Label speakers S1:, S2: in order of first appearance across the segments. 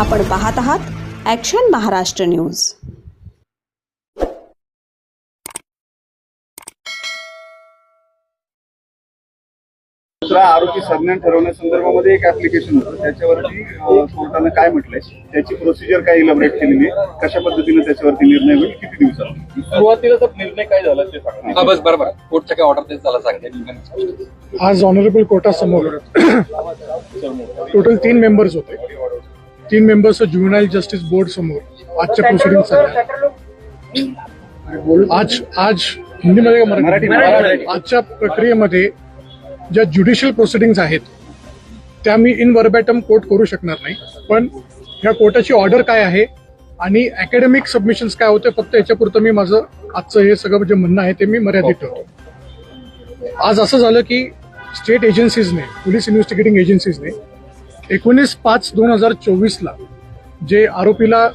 S1: आपण पाहत आहात ॲक्शन महाराष्ट्र न्यूज
S2: दुसरा आरोपी संज्ञान ठरवण्यासंदर्भामध्ये एक ऍप्लिकेशन होतं. त्याच्यावरती कोर्टानं काय म्हटलंय? त्याची प्रोसिजर काय इलॅबरेट केलेली आहे? कशा पद्धतीने त्याच्यावरती निर्णय होईल? किती दिवसात?
S3: सुरुवातीला निर्णय काय झाला ते सांगा.
S4: हा बस बरोबर कोर्टच्या काय ऑर्डर तेच झाला सांगते.
S5: आज ऑनरेबल कोर्टासमोर टोटल तीन मेंबर्स होते. तीन मेंबर्स ज्युनाईल जस्टिस बोर्ड समोर आजच्या प्रोसिडिंग आज आज हिंदीमध्ये मराठी. आजच्या प्रक्रियेमध्ये ज्या ज्युडिशियल प्रोसिडिंग्स आहेत त्या मी इन वर्बॅटम कोर्ट करू शकणार नाही पण ह्या कोर्टाची ऑर्डर काय आहे आणि अकॅडमिक सबमिशन्स काय होते फक्त याच्यापुरतं मी माझं आजचं हे सगळं जे म्हणणं आहे ते मी मर्यादित ठेवतो. आज असं झालं की स्टेट एजन्सीजने पोलीस इन्व्हेस्टिगेटिंग एजन्सीजने एकोणीस पाच दोन हजार चोवीसला जे आरोपीला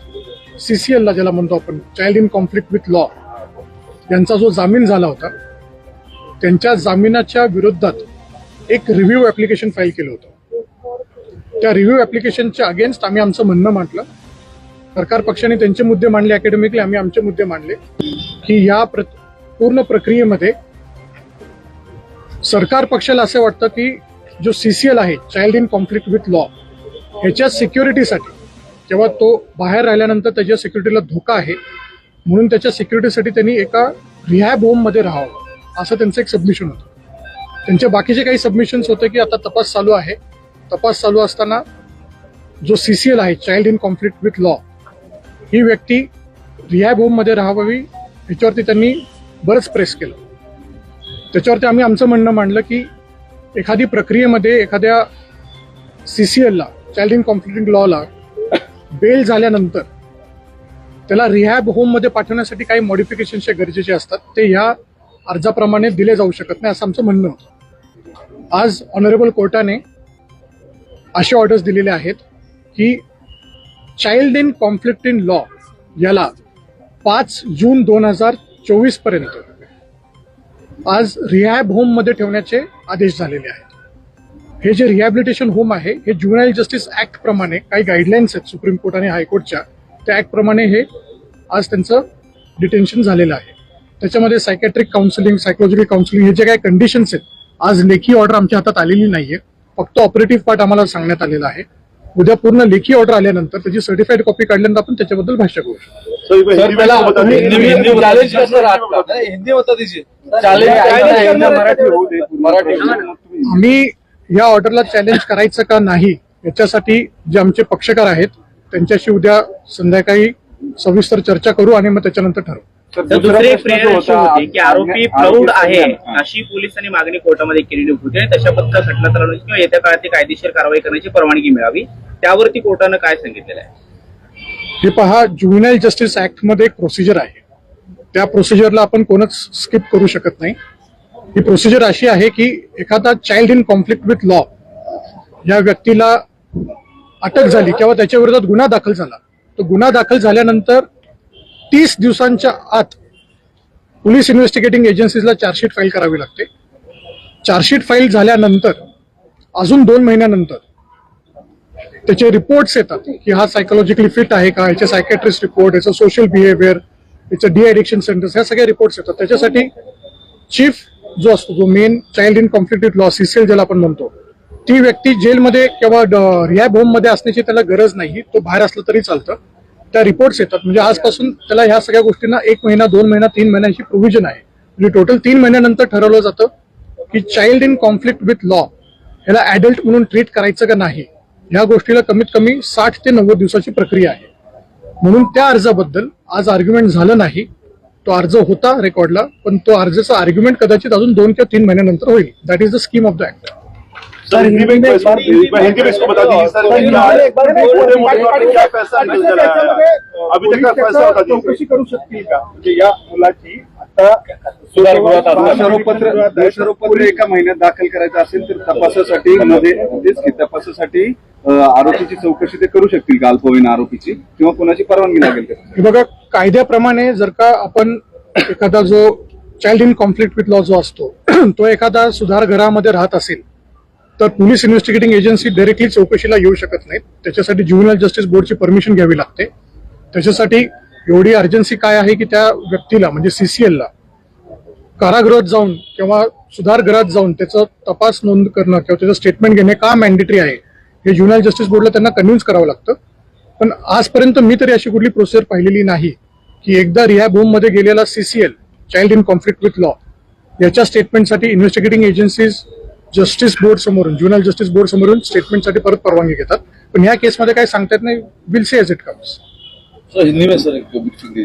S5: सीसीएलला ज्याला म्हणतो आपण child in conflict with law यांचा जो जामीन झाला होता त्यांच्या जामिनाच्या विरोधात एक रिव्ह्यू ऍप्लिकेशन फाईल केलं होतं. त्या रिव्ह्यू ऍप्लिकेशनच्या अगेन्स्ट आम्ही आमचं म्हणणं मांडलं. सरकार पक्षाने त्यांचे मुद्दे मांडले अकॅडमिकली आम्ही आमचे मुद्दे मांडले की या प्र पूर्ण प्रक्रियेमध्ये सरकार पक्षाला असं वाटतं की जो सी सी एल आहे child in conflict with law ह्याच्या सिक्युरिटीसाठी जेव्हा तो बाहेर राहिल्यानंतर त्याच्या सिक्युरिटीला धोका आहे म्हणून त्याच्या सिक्युरिटीसाठी त्यांनी एका रिहॅब होममध्ये राहावं असं त्यांचं एक सबमिशन होतं. त्यांचे बाकीचे काही सबमिशन्स होते की आता तपास चालू आहे. तपास चालू असताना जो सी सी एल आहे child in conflict with law ही व्यक्ती रिहॅब होममध्ये राहावी ह्याच्यावरती त्यांनी बरंच प्रेस केलं. त्याच्यावरती आम्ही आमचं म्हणणं मांडलं की एखादी प्रक्रियेमध्ये एखाद्या सी सी एलला चाइल्ड इन कॉम्प्लिटिंग लॉला बेल झाल्यानंतर त्याला रिहॅब होममध्ये पाठवण्यासाठी काही मॉडिफिकेशन्स गरजेचे असतात ते ह्या अर्जाप्रमाणे दिले जाऊ शकत नाही असं आमचं म्हणणं होतं. आज ऑनरेबल कोर्टाने असे ऑर्डर्स दिलेले आहेत की child in conflict in law याला पाच जून दोन हजार चोवीसपर्यंत आज रिहॅब होममध्ये ठेवण्याचे आदेश झालेले आहेत. हे जे रिहॅबिलिटेशन होम आहे हे ज्युनाईल जस्टिस ऍक्ट प्रमाणे काही गाईडलाईन्स आहेत सुप्रीम कोर्ट आणि हायकोर्टच्या त्या ऍक्ट प्रमाणे हे आज त्यांचं डिटेन्शन झालेलं आहे. त्याच्यामध्ये सायकॅट्रिक काउन्सिलिंग सायकोलॉजिकल काउन्सिलिंग हे जे काही कंडिशन्स आहेत आज लेखी ऑर्डर आमच्या हातात आलेली नाहीये. फक्त ऑपरेटिव्ह पार्ट आम्हाला सांगण्यात आलेला आहे. उद्या पूर्ण लेखी ऑर्डर आल्यानंतर त्याची सर्टिफाईड कॉपी काढल्यानंतर आपण त्याच्याबद्दल भाष्य करू शकतो.
S2: सर, पहिला
S3: हिंदी हिंदी चॅलेंज कसं राहतं? हिंदी होतं तिची चॅलेंज काय नाही
S2: एकदा मराठी होऊ दे.
S3: मराठी.
S5: आम्ही या ऑर्डरला चॅलेंज करायचं का नाही याच्यासाठी जे आमचे पक्षकार आहेत त्यांच्याशी उद्या संध्याकाळी सविस्तर चर्चा करू आणि मग त्याच्यानंतर ठरवू.
S2: दुसरा
S6: प्रेरणा अशी
S2: होता,
S6: की आरोपी प्रौढ आहे अशी पोलिसांनी मागणी कोर्टामध्ये केलेली होती आणि तशा खटला चालवण्याची किंवा येत्या काळात कायदेशीर कारवाई करण्याची परवानगी मिळावी. त्यावरती कोर्टानं काय सांगितलेलं आहे?
S5: हे पहा ज्युनियल जस्टिस ऍक्टमध्ये एक प्रोसिजर आहे. त्या प्रोसिजरला आपण कोणच स्किप करू शकत नाही. ही प्रोसिजर अशी आहे की एखादा child in conflict with law या व्यक्तीला अटक झाली किंवा त्याच्या विरोधात गुन्हा दाखल झाला. तो गुन्हा दाखल झाल्यानंतर तीस दिवसांच्या आत पोलीस इन्व्हेस्टिगेटिंग एजन्सीजला चार्जशीट फाईल करावी लागते. चार्जशीट फाईल झाल्यानंतर अजून दोन महिन्यानंतर त्याचे रिपोर्ट्स येतात की हा सायकोलॉजिकली फिट आहे का याचे सायकॅट्रिस्ट रिपोर्ट याचं सोशल बिहेवियर याचं डी ॲडिक्शन सेंटर्स ह्या सगळ्या रिपोर्ट्स येतात. त्याच्यासाठी चीफ जो असतो जो main child in conflicted law C C L ज्याला आपण म्हणतो ती व्यक्ती जेलमध्ये किंवा रिहॅब होममध्ये असण्याची त्याला गरज नाही. तो बाहेर असलं तरी चालतं. त्या रिपोर्ट्स येतात. म्हणजे आजपासून त्याला ह्या सगळ्या गोष्टींना एक महिना दोन महिना तीन महिन्याची प्रोव्हिजन आहे. म्हणजे टोटल तीन महिन्यानंतर ठरवलं जातं की child in conflict with law ह्याला ऍडल्ट म्हणून ट्रीट करायचं का नाही ह्या गोष्टीला कमीत कमी साठ ते नव्वद दिवसाची प्रक्रिया आहे. म्हणून त्या अर्जाबद्दल आज आर्ग्युमेंट झालं नाही. तो अर्ज होता रेकॉर्डला पण तो अर्जाचा आर्ग्युमेंट कदाचित अजून दोन किंवा तीन महिन्यानंतर होईल. That is the scheme of the act
S2: sir Hindi में एक बार हिंदी में इसको बता दीजिए सर क्या है? अभी तक का फैसला बता दीजिए।
S5: चौकशी करू शकतील का म्हणजे या मुलाची
S2: दोषारोपत्र दोषारोपत्र एका महिन्यात दाखल करायचं असेल तर तपासासाठी मध्ये तेच की तपासासाठी आरोपीची चौकशी ते करू शकतील का अल्पवयीन आरोपीची? किंवा कोणाची परवानगी लागेल का
S5: बघा कायद्याप्रमाणे जर का आपण एखादा जो child in conflict with law जो असतो तो एखादा सुधारगृहामध्ये राहत असेल तर पोलीस इन्व्हेस्टिगेटिंग एजन्सी डायरेक्टली चौकशीला येऊ शकत नाहीत. त्याच्यासाठी ज्युनियल जस्टिस बोर्डची परमिशन घ्यावी लागते. त्याच्यासाठी एवढी अर्जन्सी काय आहे की त्या व्यक्तीला म्हणजे सीसीएलला कारागृहात जाऊन किंवा सुधारगृहात जाऊन त्याचा तपास नोंद करणं किंवा त्याचं स्टेटमेंट घेणे का मॅन्डेटरी आहे? हे ज्युनियल जस्टिस बोर्डला त्यांना कन्व्हिन्स करावं लागतं. पण आजपर्यंत मी तरी अशी कुठली प्रोसिजर पाहिलेली नाही की एकदा रिहॅब होममध्ये गेलेला CCL child in conflict with law याच्या स्टेटमेंटसाठी इन्व्हेस्टिगेटिंग एजन्सीज जस्टिस बोर्ड समोरून ज्युनियल जस्टिस बोर्ड समोरून स्टेटमेंटसाठी परत परवानगी घेतात. पण या केसमध्ये काय सांगता येत नाही. Will say as it comes
S3: sir Hindi में सर एक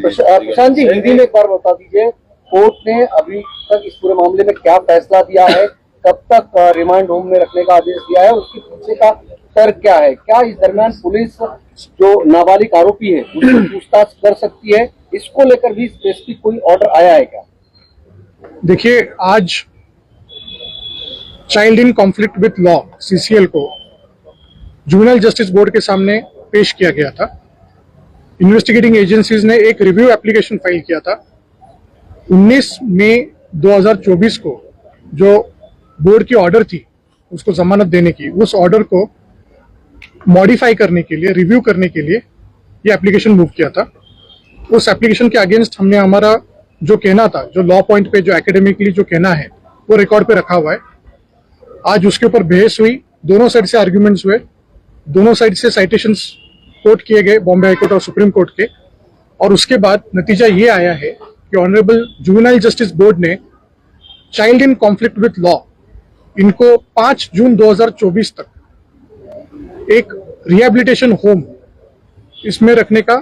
S7: प्रशांत जी हिंदी में एक बार बता दीजिए कोर्ट ने अभी तक इस पूरे मामले में क्या फैसला दिया है? कब तक रिमांड होम में रखने का आदेश दिया है? उसके पीछे का तर्क क्या है? क्या इस दरमियान पुलिस जो नाबालिग आरोपी है उससे पूछताछ कर सकती है? इसको लेकर भी स्पेसिफिक कोई ऑर्डर आया है क्या?
S5: देखिए आज child in conflict with law C C L को जुवेनाइल जस्टिस बोर्ड के सामने पेश किया गया था। इन्वेस्टिगेटिंग एजेंसीज ने एक रिव्यू एप्लीकेशन फ़ाइल किया था। 19 मई 2024 को जो बोर्ड की ऑर्डर थी, उसको जमानत देने की, उस ऑर्डर को मॉडिफाई करने के लिए रिव्यू करने के लिए ये एप्लीकेशन मूव किया था। उस एप्लीकेशन के अगेंस्ट हमने हमारा जो कहना था, जो लॉ पॉइंट पे, जो एकेडमिकली जो कहना है, वो रिकॉर्ड पे रखा हुआ है। आज उसके ऊपर बहस हुई। दोनों साइड से आर्ग्यूमेंट्स हुए। दोनों साइड से साइटेशन कोर्ट किए गए बॉम्बे हाईकोर्ट और सुप्रीम कोर्ट के। और उसके बाद नतीजा ये आया है कि ऑनरेबल जुवेनाइल जस्टिस बोर्ड ने child in conflict with law इनको 5 जून 2024 तक एक रिहेबिलिटेशन होम इसमें रखने का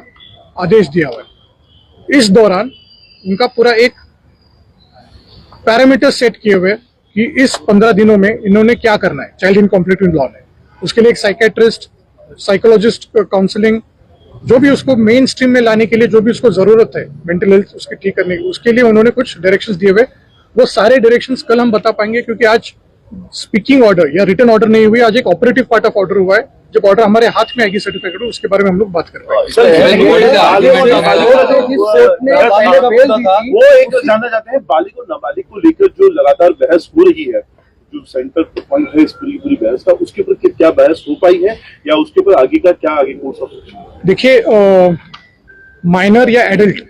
S5: आदेश दिया हुआ है। इस दौरान उनका पूरा एक पैरामीटर सेट किए हुए कि इस पंद्रह दिनों में इन्होंने क्या करना है? Child in conflict in law में उसके लिए एक साइकेट्रिस्ट साइकोलॉजिस्ट काउंसलिंग जो भी उसको मेन स्ट्रीम में लाने के लिए जो भी उसको ज़रूरत है मेंटल हेल्थ उसके ठीक करने की, उसके लिए उन्होंने कुछ डायरेक्शन दिए हुए। वो सारे डायरेक्शन कल हम बता पाएँगे क्योंकि आज स्पीकिंग ऑर्डर या रिटर्न ऑर्डर नहीं हुई, आज एक ऑपरेटिव पार्ट ऑफ़ ऑर्डर हुआ है। जब ऑर्डर हमारे हाथ में आएगी सर्टिफिकेट उसके बारे में हम लोग बात कर पाएँगे
S3: बढ़ना है।
S7: जिस कोर्ट ने पहले बेल दी थी
S8: वो एक जानना चाहते हैं बालिग और नाबालिग को लेकर जो लगातार बहस हो रही है जो सेंटर पॉइंट है इस पूरी पूरी बहस का उसके ऊपर क्या बहस हो पाई है या उसके ऊपर आगे का क्या आगे कोर्स ऑफ़
S5: देखिए माइनर या एडल्ट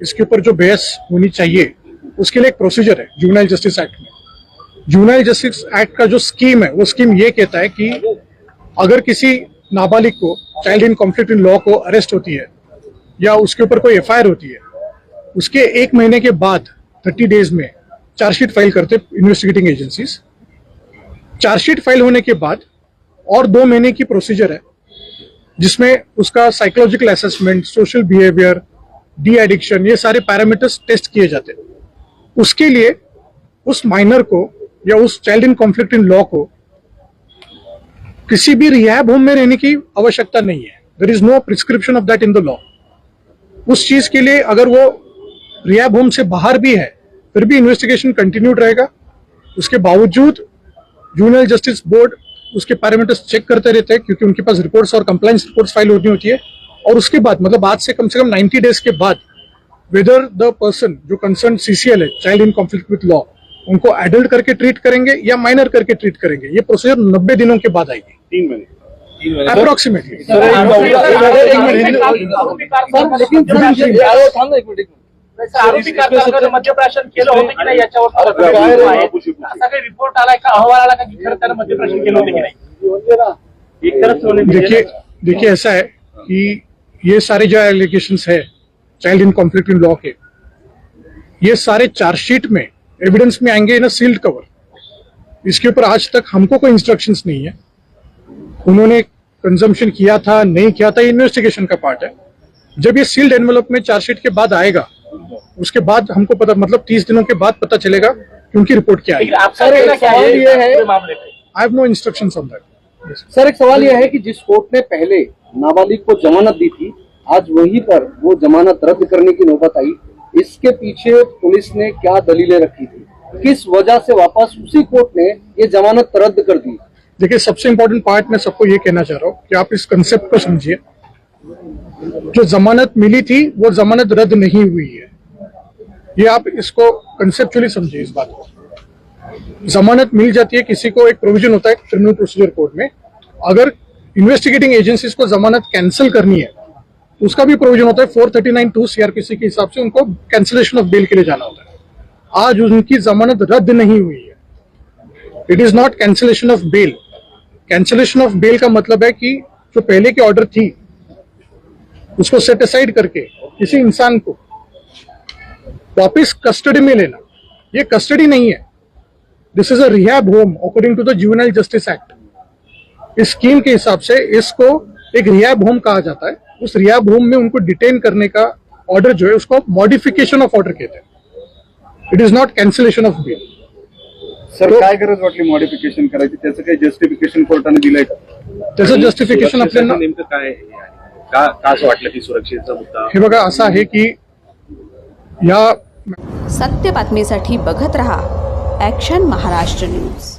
S5: इसके ऊपर जो बहस होनी चाहिए उसके लिए एक प्रोसीजर है जुवेनाइल जस्टिस एक्ट में। जुवेनाइल जस्टिस एक्ट का जो स्कीम है वो स्कीम ये कहता है कि अगर किसी नाबालिग को child in conflict in law को अरेस्ट होती है, या उसके ऊपर कोई एफआईआर होती है, उसके एक महीने के बाद थर्टी डेज़ में चार्जशीट फ़ाइल करते इन्वेस्टिगेटिंग एजेंसीज चार्जशीट फ़ाइल होने के बाद और दो महीने की प्रोसीजर है, जिसमें उसका psychological assessment social behaviour de addiction ये सारे पैरामीटर्स टेस्ट किए जाते हैं। उसके लिए उस माइनर को या उस child in conflict in law को किसी भी रिहैब होम में रहने की आवश्यकता नहीं है. There is no prescription of that in the law उस चीज़ के लिए अगर वो रिहैब होम से बाहर भी है, फिर भी इन्वेस्टिगेशन कंटिन्यूड रहेगा. उसके बावजूद जूनियर जस्टिस बोर्ड उसके पैरामीटर्स चेक करते रहते हैं क्योंकि उनके पास रिपोर्ट्स और कंप्लाइंस रिपोर्ट्स फ़ाइल होनी होती है. और उसके बाद मतलब आज से कम से कम 90 डेज़ के बाद वेदर द पर्सन जो कंसर्न सीसीएल है child in conflict with law उनको एडल्ट करके ट्रीट करेंगे या माइनर करके ट्रीट करेंगे? ये प्रोसीजर 90 दिनों के बाद आएगी।
S8: तीन महीने।
S5: अप्रोक्सीमेटली.
S6: आरोपी केलं होतं की नाही याच्यावर रिपोर्ट आलाय का अहवाल आला का की खरं त्यानं मद्यप्राशन केलं होतं की नाही?
S5: देखिए देखिए ऐसा है कि ये सारे जो एलिगेशन है child in conflict in law के ये सारे चार्जशीट में एविडेंस में आएँगे इन सील्ड कवर इसके ऊपर आज तक हमको कोई इंस्ट्रक्शन नहीं है। उन्होंने कंजम्पशन किया था नहीं किया था इन्वेस्टिगेशन का पार्ट है। जब ये सील्ड एनवेलप में चार्जशीट के बाद आएगा उसके बाद हमको पता मतलब तीस दिनों के बाद पता चलेगा कि उनकी रिपोर्ट क्या
S6: लेकिन
S5: आई
S7: सर, एक सवाल
S6: है
S7: है-
S5: I have no instructions on that
S7: sir एक सवाल यह है कि जिस कोर्ट ने पहले नाबालिग को जमानत दी थी आज वहीं पर वो जमानत रद्द करने की नौबत आई। इसके पीछे पुलिस ने क्या दलीलें रखी थी? किस वजह से वापस उसी कोर्ट ने ये जमानत रद्द कर दी?
S5: देखिए, सबसे इंपॉर्टेंट पार्ट मैं सबको ये कहना चाह रहा हूँ कि आप इस कंसेप्ट को समझिए। जो जमानत मिली थी, वो जमानत रद्द नहीं हुई है। ये आप इसको कंसेप्चुअली समझिए इस बात को। जमानत मिल जाती है, किसी को एक प्रोविज़न होता है क्रिमिनल प्रोसीजर कोड में। अगर इन्वेस्टिगेटिंग एजेंसीज को जमानत कैंसिल करनी है उसका भी प्रोविज़न होता है। Four thirty nine two C R P C के हिसाब से उनको कैंसिलेशन ऑफ़ बेल के लिए जाना होता है। आज उनकी जमानत रद्द नहीं हुई है। It is not cancellation of bail cancellation of bail का मतलब है कि जो पहले की ऑर्डर थी, उसको सेट असाइड करके किसी इंसान को वापस कस्टडी में लेना। ये कस्टडी नहीं है। This is a rehab home according to the juvenile justice act is scheme के हिसाब से इसको एक रिहैब होम कहा जाता है। उस रिहैब होम में उनको डिटेन करने का ऑर्डर जो है उसको मॉडिफिकेशन ऑफ ऑर्डर कहते हैं। It is not cancellation of bill
S2: sir काय गरज वाटली मॉडिफिकेशन करायची? त्याचं काही जस्टिफिकेशन कोर्टाने दिलंय का?
S5: त्याचं जस्टिफिकेशन आपल्याला
S6: नेमकं काय आहे? का का असं वाटलं की सुरक्षेचा मुद्दा
S5: हे बघा असं आहे की या
S1: सत्य बातमीसाठी बघत रहा ॲक्शन महाराष्ट्र न्यूज